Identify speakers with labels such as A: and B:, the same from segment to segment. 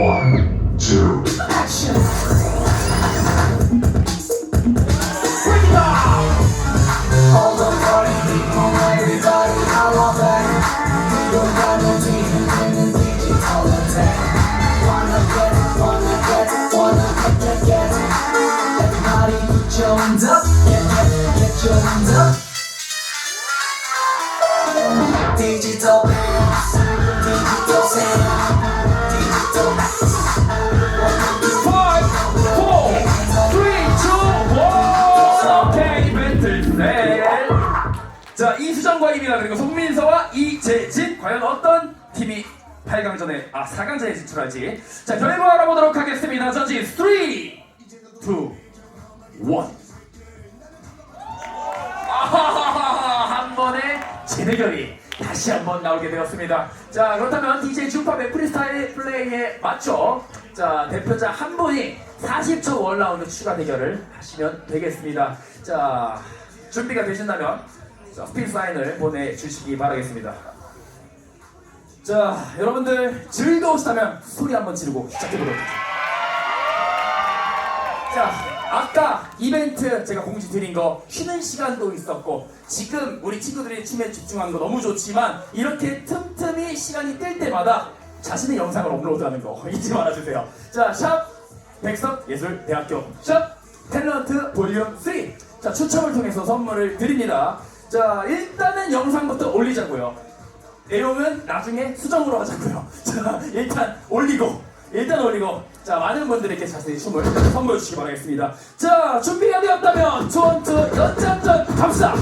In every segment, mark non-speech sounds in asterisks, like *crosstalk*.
A: One, two,
B: 셋. 자, 이수정과 이민아 그리고 송민서와 이재진 과연 어떤 팀이 8강전에 아 4강전에 진출할지 자 결과 알아보도록 하겠습니다. 전지 3, 2, 1. 아하하하 한 번의 재대결이 다시 한 번 나오게 되었습니다. 자 그렇다면 DJ 주팝의 프리스타일 플레이에 맞춰 자 대표자 한 분이 40초 원라운드 추가 대결을 하시면 되겠습니다. 자 준비가 되신다면 자, 스피드 사인을 보내주시기 바라겠습니다. 자 여러분들 즐거우시다면 소리 한번 지르고 시작해보도록 하겠습니다. 자, 아까 이벤트 제가 공지 드린 거 쉬는 시간도 있었고 지금 우리 친구들이 춤에 집중한 거 너무 좋지만 이렇게 틈틈이 시간이 뜰 때마다 자신의 영상을 업로드하는 거 잊지 말아주세요. 자, 샵 백석 예술대학교 샵 탤런트 볼륨 3. 자, 추첨을 통해서 선물을 드립니다. 자, 일단은 영상부터 올리자고요. 내용은 나중에 수정으로 하자고요. *laughs* 자, 일단 올리고, 일단 올리고, 자, 많은 분들에게 자세히 춤을 선보여 주시기 바라겠습니다. 자, 준비가 되었다면, 투원투 연장전 갑시다!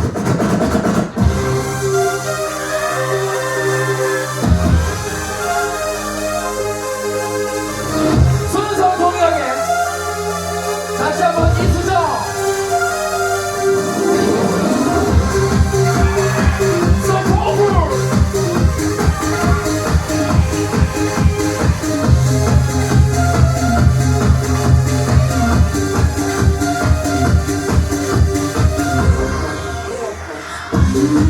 B: you.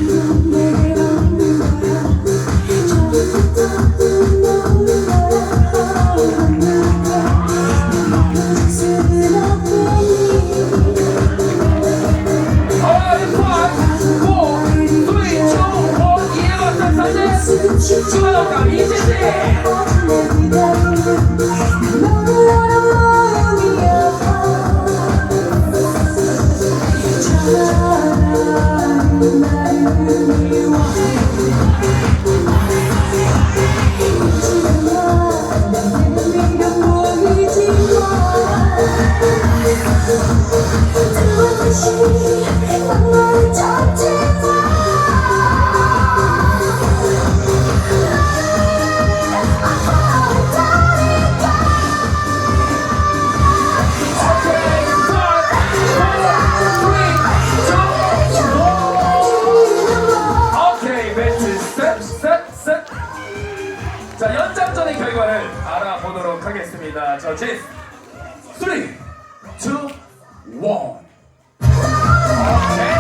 B: 자 연장전의 결과를 알아보도록 하겠습니다. 저 제스 3, 2, 1. 오케이.